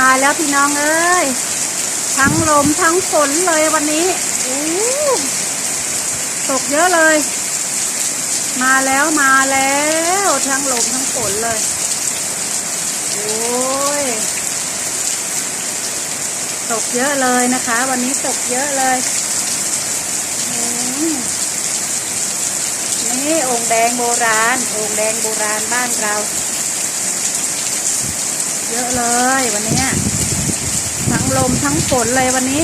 มาแล้วพี่น้องเอ้ย ทั้งลมทั้งฝนเลยวันนี้อู้ตกเยอะเลย มาแล้วมาแล้ว ทั้งลมทั้งฝนเลย โอ้ย ตกเยอะเลยนะคะ วันนี้ตกเยอะเลยนี่องค์แดงโบราณองค์แดงโบราณบ้านเรา เยอะเลยวันนี้ ทั้งลมทั้งฝนเลยวันนี้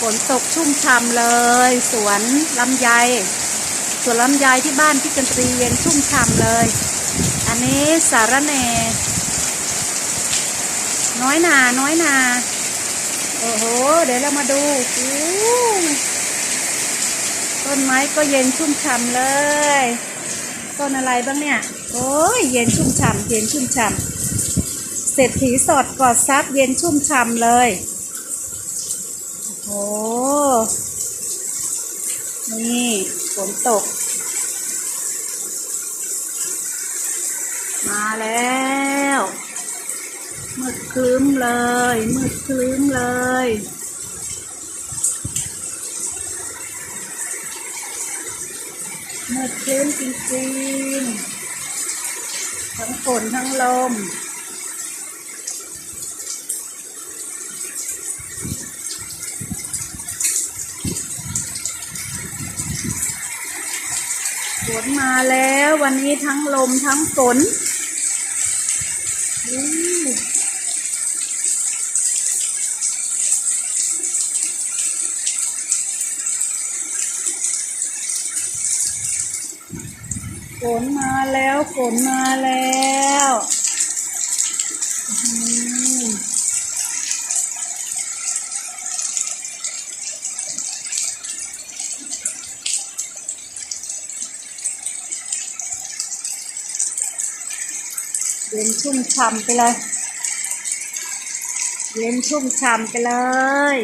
ฝนตกชุ่มช่ำเลย สวนลำไยสวนลำไยที่บ้านพี่กันตรีเย็นชุ่มช่ำเลย อันนี้สารแหน่น้อยนา น้อยนา เดี๋ยวเรามาดูต้นไม้ก็เย็นชุ่มฉ่ำเลย ต้นอะไรบ้างเนี่ย โอ้ยเย็นชุ่มฉ่ำเย็นชุ่มฉ่ำเศรษฐีสอดกอดซับเย็นชุ่มฉ่ำเลยโอ้โหนี่ฝนตก มาแล้วมืดคลึ้มเลยมืดคลึ้มเลย มืดคลึ้มจริงๆ ทั้งฝนทั้งลม ฝนมาแล้ววันนี้ทั้งลมทั้งฝนอู้ ฝนมาแล้วฝนมาแล้วเย็นชุ่มฉ่ำไปเลยเย็นชุ่มฉ่ำไปเลย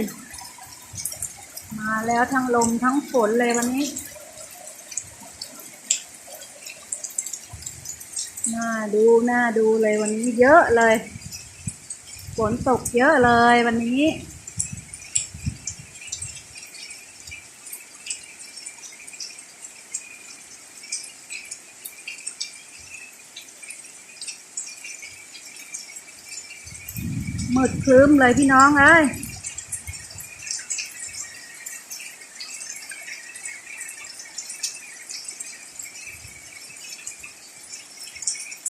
มาแล้วทั้งลมทั้งฝนเลยวันนี้ น่าดูน่าดูเลยวันนี้เยอะเลย ฝนตกเยอะเลยวันนี้มืดครึ้มเลยพี่น้องเอ้ย